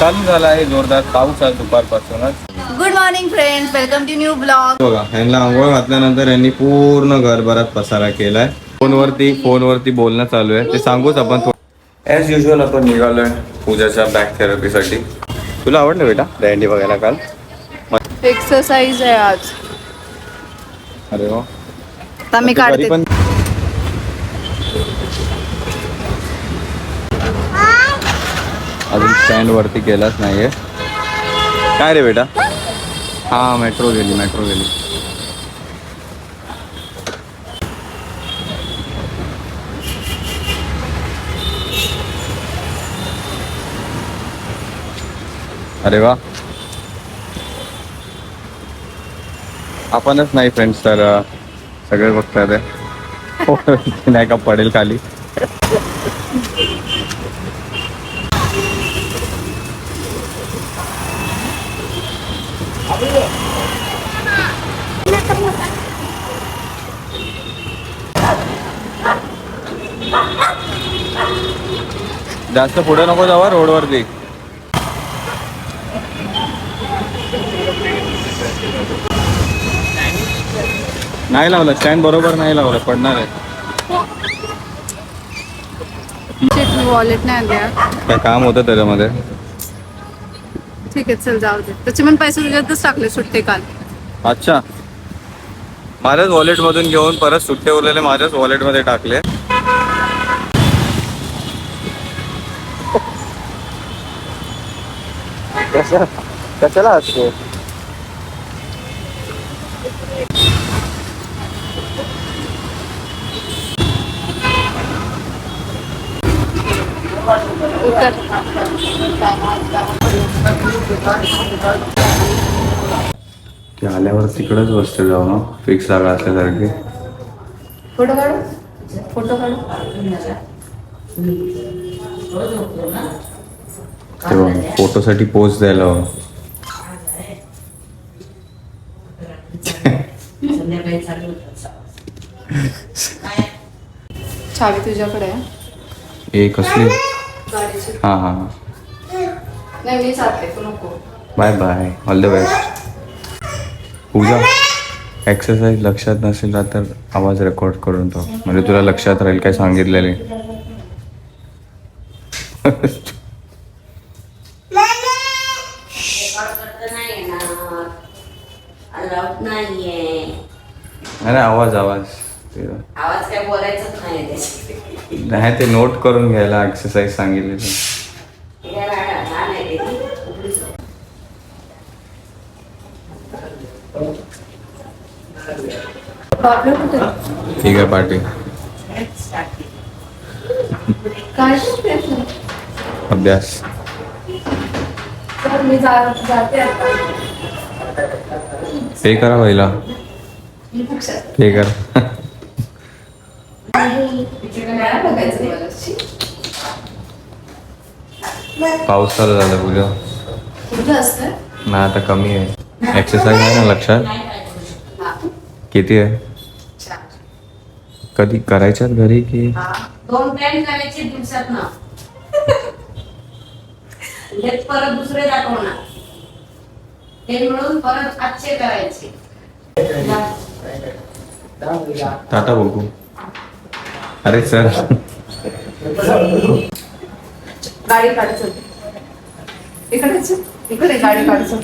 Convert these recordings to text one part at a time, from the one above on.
चालू झाला आहे जोरदार पाऊस आज दुपारपासूनच. Good morning friends welcome to new blog बघा ह्यांना आंघोळ घातल्यानंतर यांनी पूर्ण घरभरात पसारा केलाय. फोनवरती फोनवरती बोलणं चालू आहे. ते सांगूच आपण ॲज युजल आपण निघालोय पूजाच्या बॅक थेरपीसाठी तुला आवडलं बेटा? दँडी बघायला काल? एक्सरसाइज आहे आज. अरे वा. आता मी काढते. पण अजून स्टँड वरती केलाच नाहीये. काय रे बेटा? हा मेट्रो गेली मेट्रो गेली. अरे वा. आपणच नाही फ्रेंड्स तर सगळे बघतात. हो, नाही का पडेल खाली. जास्त पुढे नको जावा रोडवरती. नाही लावलं स्टँड बरोबर नाही लावलं पडणार आहे. वॉलेट नाही काय काम होतं त्याच्यामध्ये? ठीक आहे चल जाऊ दे. त्याचे पण पैसे तुझ्यातच टाकले सुट्टे काल. अच्छा. माझ्याच वॉलेट मधून घेऊन परत सुट्टे उरलेले माझ्याच वॉलेटमध्ये टाकले कशाला असतो उतर की आल्यावर तिकडच बसते जाऊ ना फिक्स जागा असल्यासारखी. फोटो काढू? फोटो काढू? तेव्हा फोटोसाठी पोच द्यायला हवं. चावी तुझ्याकडे आहे. ए कसली? गाडीची हां हां. नाही मी जाते तू नको. Bye bye. All the best Pooja exercise लक्षात नसेल तर आवाज रेकॉर्ड करून ठेव. म्हणजे तुला लक्षात राहील काय सांगितलेले अलाउड नाहीये अरे आवाज आवाज. आवाज काय बोलायचाच नाही. नाही ते नोट करून घ्यायला एक्सरसाइज सांगितलेलं ठीक आहे करते? अभ्यास. पे करा पहिला. हे कर पाऊस चालू झाला पूजा कुठं नाही आता कमी आहे. एक्सरसाइज आहे ना लक्षात? किती आहे? कधी करायच्यात घरी की? दोन टाइम करायचे दिवसात ना परत दुसरे दाखवणार ते म्हणून परत आजचे करायचे. टाटा बघू अरे सर. गाडी काढायचं इकडेच इकडे गाडी काढायचं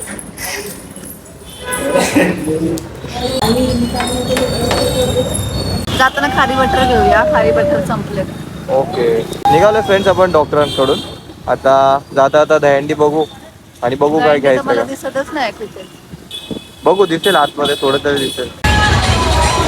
जाताना खारी बटर घेऊया खारी बटर संपले ओके. निघालो फ्रेंड्स आपण डॉक्टरांकडून. आता जाता आता दहंडी बघू आणि बघू काय घ्यायचं. दिसतच नाही बघू दिसेल आतमध्ये थोडं तरी दिसेल.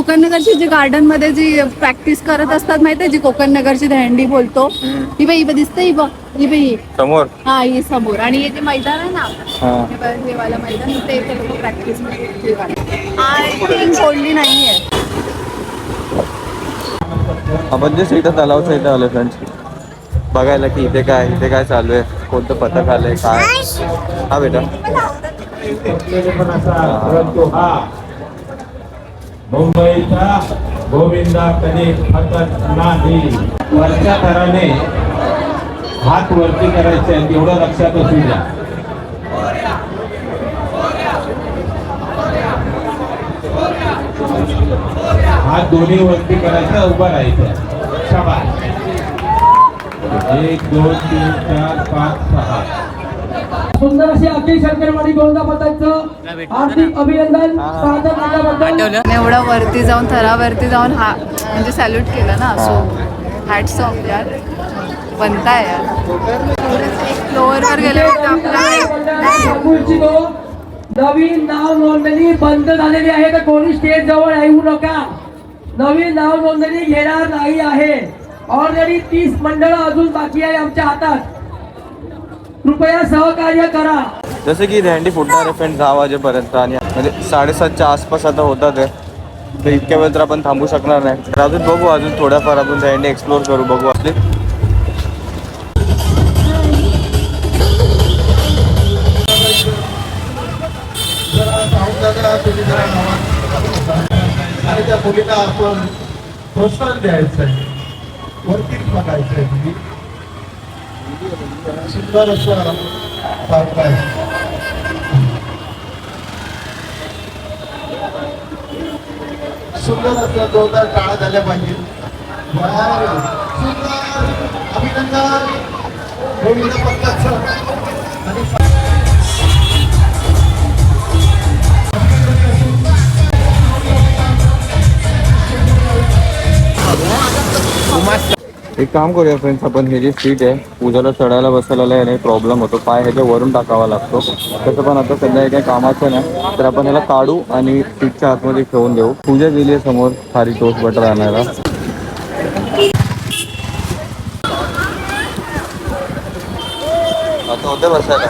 कोकण नगरची जी गार्डनमध्ये जी प्रॅक्टिस करत असतात माहितीये जी कोकण नगरची दहंडी बोलतो? ही बाई ही दिसते ही बघ. ही बाई. ही. समोर? हा ही समोर. आणि हे जे मैदान आहे ना हा. हे बघ, हे वाला मैदान ते लोक प्रॅक्टिस आय थिंक सोडली नाहीये. आपण जे इथं तलावच्या इथं आलो फ्रेंड्स बघायला की इथे काय इथे काय चालू आहे कोणतं पथक आलंय काय? हा बेटा. हा मुंबईचा गोविंदा कधी फकत नाही. वरच्या थराने हात वरती करायचे एवढं लक्षात असू द्या. हात दोन्ही वरती करायचा उभा राहायचा. शबा एक दोन तीन चार पाच सहा. सुंदर अशी अखिल शंकरवाडी गोंदा पथकचं हार्दिक अभिनंदन सादर एवढं वरती जाऊन थरावरती जाऊन हा म्हणजे सॅल्यूट केलं ना सो हॅट्स ऑफ यार. बनताय यार. फ्लोअरवर इच्छितो नवीन नाव नोंदणी बंद झालेली आहे तर कोणी स्टेज जवळ येऊ नका. नवीन नाव नोंदणी घेणार नाही आहे. ऑलरेडी तीस मंडळ अजून बाकी आहे आमच्या हातात. कृपया सहकार्य करा. जसं की दहंडी फुटणार आहे फ्रेंड दहा वाजेपर्यंत आणि म्हणजे साडेसातच्या आसपास आता होतात आहे तर इतक्या वेळ तर आपण थांबू शकणार नाही. तर अजून बघू अजून थोड्याफार आपण दहंडी एक्सप्लोर करू बघू आपली. आणि त्या मुलीला आपण प्रोत्साहन द्यायचं आहे वरतीच बघायचं आहे सुंदर असं पार्क आहे सुंदर असं जोरदार टाळा झाल्या पाहिजे सुंदर अभिनंदन गोविंद एक काम करूया फ्रेंड्स आपण हे जी सीट आहे पूजाला चढायला बसायला याने प्रॉब्लेम होतो. पाय ह्याच्या वरून टाकावा लागतो. तसं पण आता सध्या काही कामाचं नाही. तर आपण ह्याला काढू आणि सीटच्या आतमध्ये ठेवून देऊ. पूजा गेली आहे समोर खाली टोस्ट बटर आणायला. आता होते बसायला.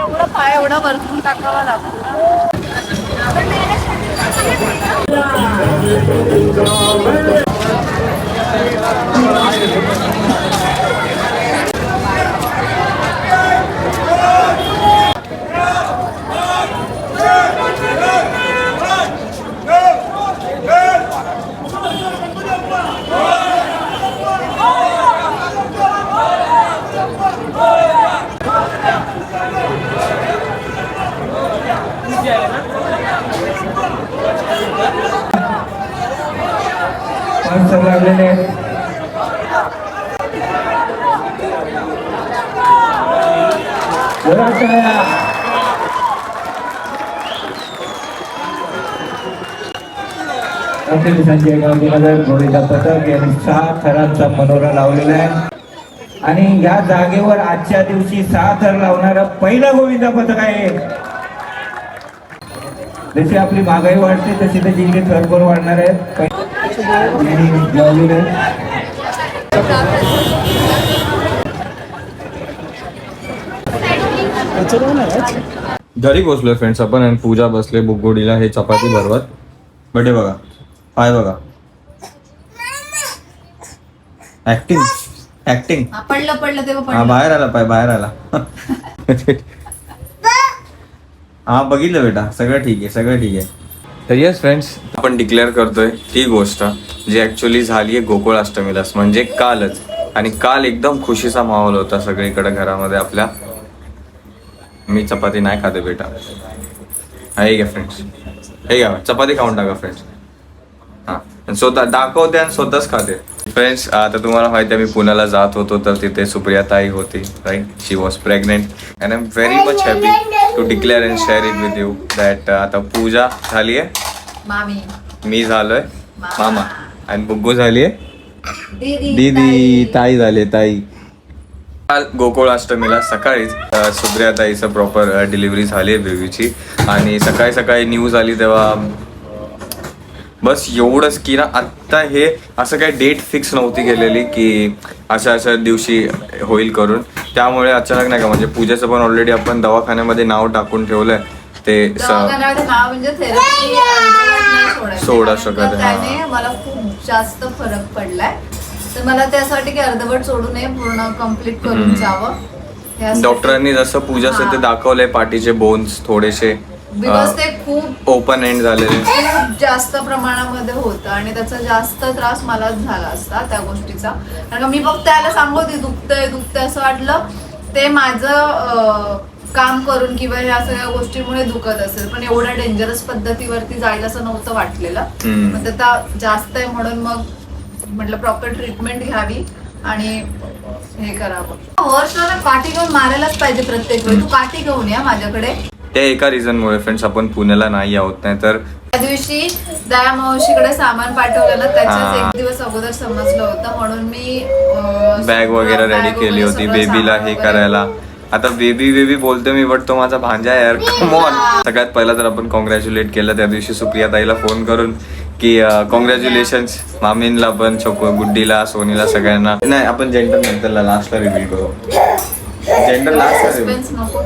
एवढा पाय एवढा वरतून टाकावा लागतो अखिल संजय गांधीनगर गोविंदा पथक यांनी सहा थरांचा मनोरा लावलेला आहे. आणि या जागेवर आजच्या दिवशी सहा थर लावणारा पहिलं गोविंदा पथक आहे. जशी आपली महागाई वाढते तशी त्याची इकडे थर पण वाढणार आहेत आहे. घरी पोचलोय फ्रेंड्स आपण आणि पूजा बसले बुगोडीला हे चपाती भरवत. बटे बघा. पाय बघा. ऍक्टिंग ऍक्टिंग हा, पडलं पडलं तेव्हा हा पडलं. बाहेर आला पाय बाहेर आला. हा बघितलं बेटा. सगळं ठीक आहे सगळं ठीक आहे. तर येस फ्रेंड्स आपण डिक्लेअर करतोय ती गोष्ट जी ऍक्च्युली झाली आहे गोकुळ अष्टमीलाच म्हणजे कालच. आणि काल एकदम खुशीचा माहोल होता सगळीकडे घरामध्ये आपल्या. मी चपाती नाही खाते बेटा. हे घ्या फ्रेंड्स हे घ्या चपाती खाऊन टाका फ्रेंड्स स्वतः दाखवते आणि स्वतःच खाते. फ्रेंड्स आता तुम्हाला माहिती आहे मी पुण्याला जात होतो तर तिथे सुप्रिया ताई होती right she was pregnant and I am very much happy to declare and share it with you that आता पूजा झाली आहे. मामी. मी झालोय. मामा. आणि बुग्गू झाली आहे. दीदी ताई. झाले ताई. काल गोकुळ अष्टमीला सकाळीच सुप्रिया ताईचं प्रॉपर डिलिव्हरी झाली आहे बेबीची आणि सकाळी सकाळी न्यूज आली तेव्हा बस एवढंच की ना आत्ता हे असं काही डेट फिक्स नव्हती केलेली की अशा अशा दिवशी होईल करून त्यामुळे अचानक नाही का म्हणजे पूजेचं पण ऑलरेडी आपण दवाखान्यामध्ये नाव टाकून ठेवलंय ते म्हणजे. सोडा शकत, मला खूप जास्त फरक पडलाय तर मला त्यासाठी की अर्धवट सोडू नये पूर्ण कंप्लीट करून. जावं डॉक्टरांनी जसं पूजाचं ते. दाखवलंय पाठीचे बोन्स थोडेसे बिकॉज ते खूप ओपन एंड झालेले. खूप जास्त प्रमाणामध्ये होतं आणि त्याचा जास्त त्रास मलाच झाला असता त्या गोष्टीचा. कारण का मी फक्त त्याला सांगत होती दुखतंय दुखतंय असं वाटलं. ते माझं अं, काम करून किंवा ह्या सगळ्या गोष्टीमुळे दुखत असेल. पण एवढ्या डेंजरस पद्धतीवरती जाईल असं नव्हतं वाटलेलं. हम्म. मग ते आता जास्त आहे म्हणून मग म्हटलं प्रॉपर ट्रीटमेंट घ्यावी आणि हे करावं. वर्षाला काठी घेऊन मारायलाच पाहिजे प्रत्येक वेळी. तू काठी घेऊन या माझ्याकडे. त्या एका रिझनमुळे फ्रेंड्स आपण पुण्याला नाही आहोत नाही तर त्या दिवशी दया मावशीकडे सामान पाठवलेलं हा. एक दिवस अगोदर समजलं होतं. म्हणून मी अं, बॅग वगैरे रेडी केली होती सगळं बेबीला सामान हे वगैरे- करायला. आता बेबी बेबी बोलतो मी बट तो माझा भांजा आहे यार. कमॉन सगळ्यात पहिला तर आपण कॉंग्रॅच्युलेट केलं. त्या दिवशी सुप्रिया ताईला फोन करून की कॉंग्रॅच्युलेशन मामींला पण छोको गुड्डीला सोनीला सगळ्यांना. नाही आपण जेंडर नंतरला लास्टला रिव्हील करू. जेंडर लास्टला रिव्हील Suspense नको.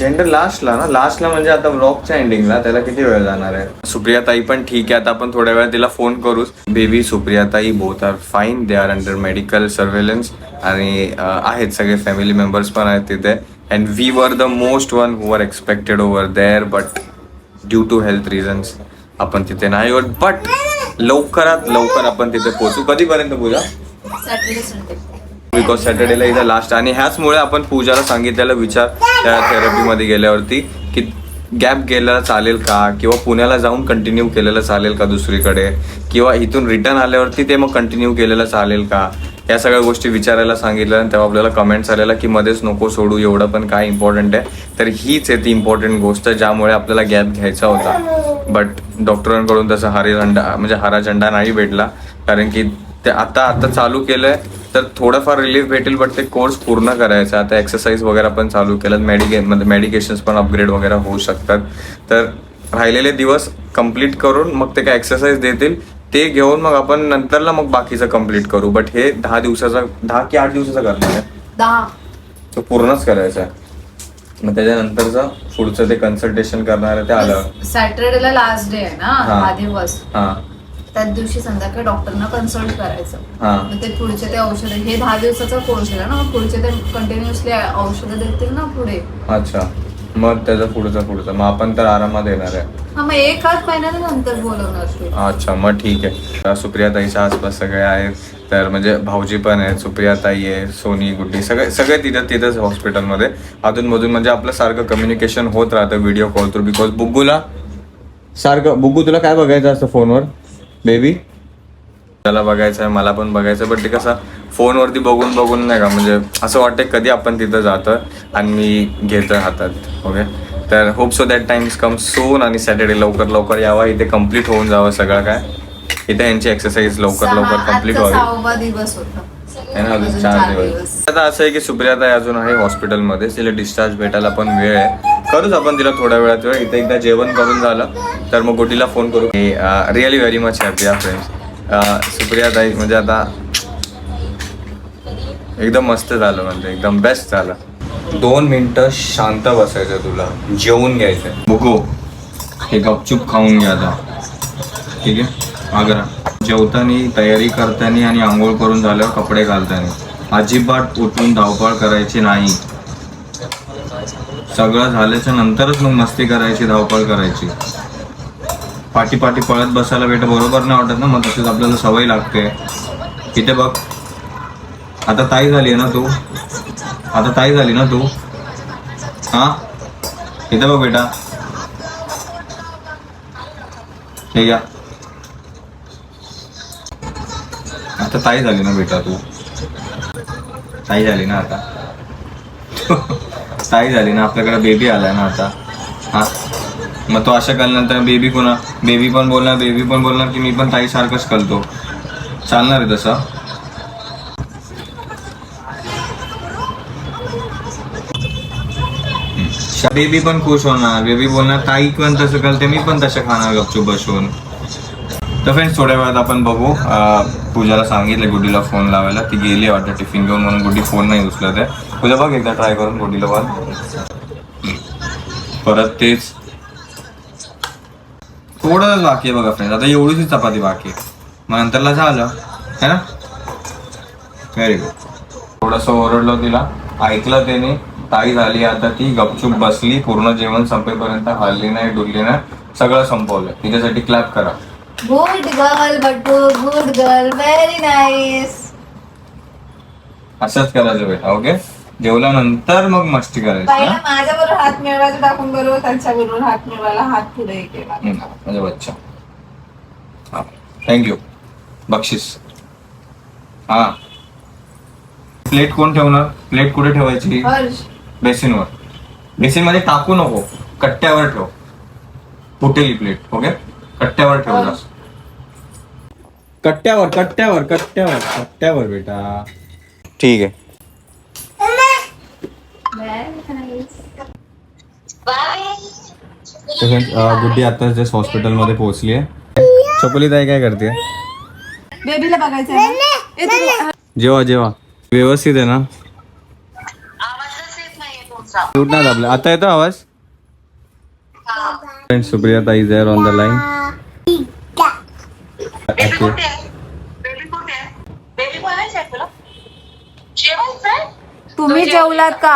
जेंडर लास्टला ना लास्टला म्हणजे आता ब्लॉगच्या एंडिंगला त्याला किती वेळ जाणार आहे? सुप्रिया ताई पण ठीक आहे आता आपण थोड्या वेळा तिला फोन करूच. Baby Supriya tai both are fine they are under medical surveillance आणि आहेत सगळे फॅमिली मेंबर्स पण आहेत तिथे. And we were the most one who are expected over there but due to health reasons आपण तिथे नाही होत बट लवकरात लवकर आपण तिथे पोहोचू. कधीपर्यंत पूजा. बिकॉज सॅटर्डेला इथं लास्ट आणि ह्याचमुळे आपण पूजाला सांगितलेला विचार त्या थेरपीमध्ये गेल्यावरती की गॅप गेलेला चालेल का? किंवा पुण्याला जाऊन कंटिन्यू केलेलं चालेल का दुसरीकडे? किंवा इथून रिटर्न आल्यावरती ते मग कंटिन्यू केलेलं चालेल का? या सगळ्या गोष्टी विचारायला सांगितल्या आणि तेव्हा आपल्याला कमेंट्स आलेला की मध्येच नको सोडू एवढं पण काय इम्पॉर्टंट आहे. तर हीच आहे ती इम्पॉर्टंट गोष्ट ज्यामुळे आपल्याला गॅप घ्यायचा होता. बट डॉक्टरांकडून तसा हरिझंडा म्हणजे हरा झंडा नाही भेटला. कारण की ते आता आता चालू केलंय. तर थोडंफार रिलीफ भेटेल बट ते कोर्स पूर्ण करायचा आता एक्सरसाइज वगैरे पण चालू केलं. मेडिके म्हणजे मेडिकेशन्स पण अपग्रेड वगैरे होऊ शकतात. तर राहिलेले दिवस कंप्लीट करून मग ते काय एक्सरसाइज देतील ते घेऊन मग आपण नंतरला मग बाकीचं कंप्लीट करू. बट हे दहा दिवसाचा दहा की आठ दिवसाचा करणार आहे. दहा. तो पूर्णच करायचा आहे. मग त्याच्यानंतरचं पुढचं ते कन्सल्टेशन करणार आहे ते आलं. सॅटर्डेला लास्ट डे आहे ना? हा. हा दिवस. हां. त्याच दिवशी संध्याकाळी डॉक्टरना कन्सल्ट करायचं. हां. मग ते पुढचे ते औषध हे दहा दिवसाचा कोर्स आहे ना मग पुढचे ते कंटिन्युअसली औषधं देतील ना पुढे. अच्छा. मग त्याचं पुढचं पुढचं. मग आपण तर आरामात येणार आहे. हा मग बोलवणार अच्छा मग ठीक आहे. सुप्रिया ताईच्या आसपास सगळे आहेत. तर म्हणजे भाऊजी पण आहेत सुप्रिया ताई आहे सोनी गुड्डी सगळे सगळे तिथं तिथंच हॉस्पिटलमध्ये अधूनमधून म्हणजे आपलं सारखं कम्युनिकेशन होत राहतं व्हिडिओ कॉल थ्रू बिकॉज बुग्गूला सारखं बुग्गू तुला काय बघायचं असतं फोनवर बेबी त्याला बघायचं आहे मला पण बघायचं बट ते कसं फोनवरती बघून बघून नाही का म्हणजे असं वाटतं कधी आपण तिथं जातं आणि मी घेतो हातात ओके तर hope so that times come soon आणि सॅटर्डे लवकर लवकर यावा इथे कंप्लीट होऊन जावं सगळं काय. इथे यांची एक्सरसाइज लवकर लवकर कंप्लीट व्हावी. आहे अजून चार दिवस. आता असं आहे की सुप्रियाताई अजून आहे हॉस्पिटलमध्ये तिला डिस्चार्ज भेटायला पण वेळ आहे. करूच आपण तिला थोड्या वेळात वेळ इथे एकदा जेवण करून झालं तर मग गोटीला फोन करू. Really very much happy our friends Supriyatai म्हणजे आता एकदम मस्त झालं म्हणजे एकदम बेस्ट झालं. दोन मिनटं शांत बसायचं तुला जेवून घ्यायचं. बघू हे गपचूप खाऊन घ्या आता. ठीक आहे? आग्रा जेवताना तयारी करताना आणि आंघोळ करून झाल्यावर कपडे घालताना. अजिबात उठून धावपळ करायची नाही. सगळं झाल्याच्या नंतरच मग मस्ती करायची धावपळ करायची. पाठी पाठी पळत बसायला भेट बरोबर नाही वाटत ना मग तसेच आपल्याला सवय लागते. इथे बघ. आता ताई झाली ना तू? आता ताई झाली ना तू? हा? इथे बघ बेटा. हे घ्या. आता ताई झाली ना बेटा तू? ताई झाली ना आता? ताई झाली ना आपल्याकडे बेबी आलाय ना आता. हा? मग तो अशा केल्यानंतर बेबी कोणा बेबी पण बोलणार बेबी पण बोलणार की मी पण ताई सारखंच करतो. चालणार आहे तसं. बेबी पण खुश होणार बेबी बोलणार ताई पण तसं करते मी पण तसं खाणार गपचूप बसून. तर फ्रेंड्स थोड्या वेळात आपण बघू. पूजाला सांगितलं गुड्डीला फोन लावायला ती गेली आहे वाटतं टिफिन घेऊन म्हणून गुड्डी फोन नाही उचलत आहे. पूजा बघ एकदा ट्राय करून गुड्डीला पण परत तेच. थोडं बाकी आहे बघा फ्रेंड्स आता एवढीच चपाती बाकी आहे. मग नंतरला झालं. है ना? व्हेरी गुड थोडंसं ओरडलो तिला. ऐकलं त्याने ताई झाली आता ती. गपचूप बसली. पूर्ण जेवण संपेपर्यंत हल्ली नाही डुलली नाही. सगळं संपवलं. तिच्यासाठी क्लॅप करा. Good girl Batu good girl very nice असंच करायचं बेटा ओके जेवल्यानंतर मग मस्ती करायची पहिला? माझ्या बरोबर हात मिळवायचं टाकून बरोबर त्यांच्या बरोबर हात मिळवायला हात पुढे हे केला हम्म, माझा बच्चा. हा थँक्यू बक्षीस. हा. प्लेट कोण ठेवणार? प्लेट कुठे ठेवायची? हर्ष. बेसिनवर. बेसिनमध्ये टाकू नको कट्ट्यावर ठेव. फुटेली प्लेट ओके? कट्ट्यावर ठेव. कट्ट्यावर कट्ट्यावर कट्ट्यावर कट्ट्यावर बेटा. ठीक आहे. गुड्डी आता जस्ट हॉस्पिटलमध्ये पोहोचली आहे. चपली ताई काय करते बेबीला बघायचं आहे ना? ए, तू- जेवा जेवा. व्यवस्थित आहे ना? नाही दाबलं आता येतो आवाज? फ्रेंड सुप्रिया ताई इज ऑन द लाईन तुम्ही जेवलात का?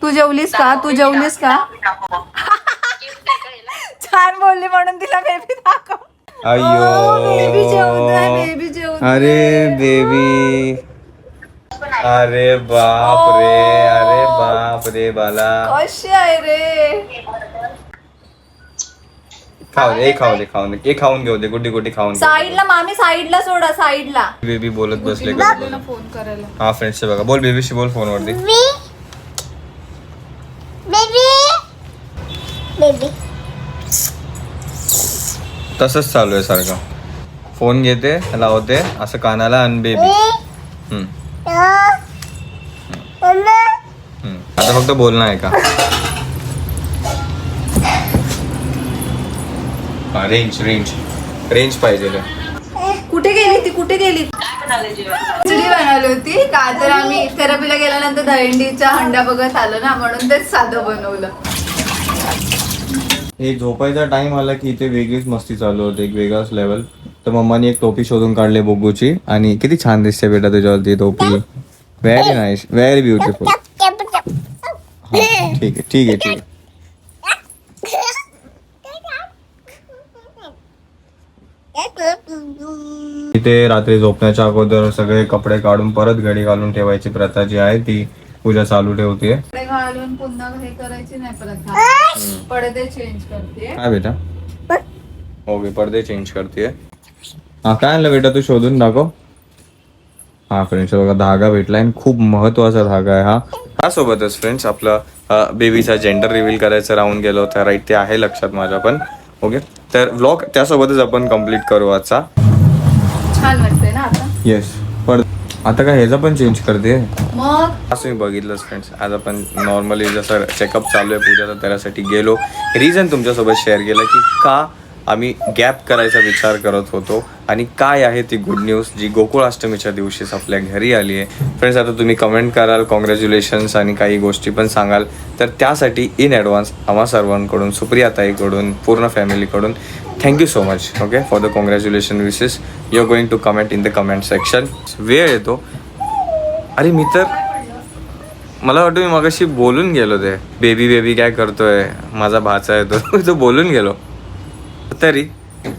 तू जेवलीस का? तू जेवलीस का? छान बोलली म्हणून तिला बेबी दाखव. अयो बेबी जेवतोय अरे बेबी अरे बाप रे अरे बाप रे बाला. कशी आहे रे? खाऊ दे हे खाऊ दे खाऊ दे. हे खाऊन घेऊ दे गुड्डी गुड्डी खाऊन घेऊ साईडला मामी साईडला सोडा साईडला. बेबी बोलत बसले फोन करायला हा फ्रेंड्सचे बघा. बोल बेबीशी बोल फोनवरती. तसंच चालू आहे सारखं. फोन घेते लावते असं कानाला आणि बेबी. हम्म. हम्म. आता फक्त बोलणं आहे का? हा रेंज रेंज रेंज पाहिजे कुठे गेली ती? कुठे गेली? खिचडी बनवली होती. का तर आम्ही थेरपीला गेल्यानंतर दहिंडीच्या हंड्या बघत आलो ना म्हणून तेच साधं बनवलं. हे झोपायचा टाइम आला की इथे वेगळीच मस्ती चालू होते एक वेगळाच लेवल तर मम्मानी एक टोपी शोधून काढली बोगूची आणि किती छान दिसते बेटा तुझ्यावरती टोपी. व्हेरी नाईस व्हेरी ब्युटिफुल ठीक आहे ठीक आहे ठीक आहे. इथे रात्री झोपण्याच्या अगोदर सगळे कपडे काढून परत घडी घालून ठेवायची प्रथा जी आहे ती पूजा चालू ठेवते. कपडे घालून पुन्हा हे करायची नाही परत पडदे चेंज करते. काय बेटा. ओके पडदे चेंज करते. हा काय आणलं बेटा तू शोधून दाखव. हा फ्रेंड्स बघा धागा भेटलाय आणि खूप महत्त्वाचा धागा आहे हा. हा सोबतच फ्रेंड्स आपला बेबीचा जेंडर रिव्हील करायचं राहून गेलो. होतं राईट ते आहे लक्षात माझ्या पण. ओके तर व्लॉग त्यासोबतच आपण कंप्लीट करू आजचा. छान वाटतंय ना आता? येस पण आता काय ह्याचा पण चेंज करते. मग? असं मी बघितलंच फ्रेंड्स आज आपण नॉर्मली जसं चेकअप चालू आहे पूजाचा त्यासाठी गेलो. रिझन तुमच्यासोबत शेअर केलं की का आम्ही गॅप करायचा विचार करत होतो आणि काय आहे ती गुड न्यूज जी गोकुळाष्टमीच्या दिवशीच आपल्या घरी आली आहे. फ्रेंड्स आता तुम्ही कमेंट कराल कॉंग्रॅच्युलेशन्स आणि काही गोष्टी पण सांगाल. तर त्यासाठी इन ॲडव्हान्स आम्हा सर्वांकडून सुप्रिया ताईकडून पूर्ण फॅमिलीकडून thank you so much okay for the congratulation wishes you are going to comment in the comment section वेळ येतो अरे मी तर मला वाटतं मी मगाशी बोलून गेलो ते. बेबी बेबी काय करतोय? माझा भाचा आहे तो. बोलून गेलो. तरी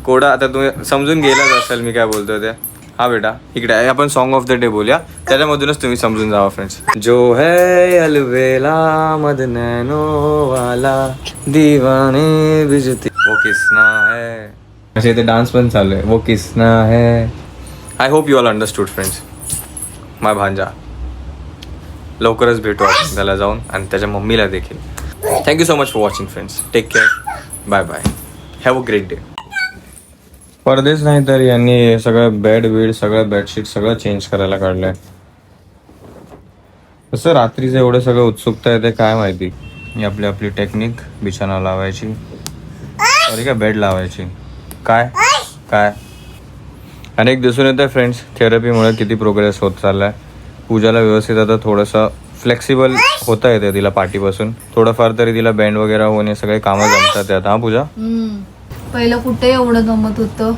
कोडा आता तुम्ही समजून गेलाच असेल मी काय बोलतोय ते. हा बेटा इकडे आपण सॉन्ग ऑफ द डे बोलूया. त्याच्यामधूनच तुम्ही समजून जावा फ्रेंड्स जो है अलवेला मद नैनो वाला दीवाने बिजती वो किसना है। असे इथे डान्स पण चालू आहे वो किसना है। I hope you all understood friends my भांजा। लवकरच भेटू आपण त्याला जाऊन आणि त्याच्या मम्मीला देखील. Thank you so much for watching friends take care bye bye have a great day परदेश नाही तर यांनी सगळं बेड बीड सगळं बेडशीट सगळं चेंज करायला काढलंय. कसं रात्रीचं एवढं सगळं उत्सुकता येते काय माहिती? ही आपली आपली टेक्निक बिछाना लावायची. सॉरी काय बेड लावायची. काय? काय? आणि एक दिसून येतं फ्रेंड्स थेरपीमुळे किती प्रोग्रेस होत चाललाय. पूजाला व्यवस्थित आता थोडंसं फ्लेक्सिबल होता येते तिला पाठीपासून. थोडंफार तरी तिला बँड वगैरे होणे सगळे कामं जमतात आता हा पूजा? पहिलं कुठे एवढं जमत होतं?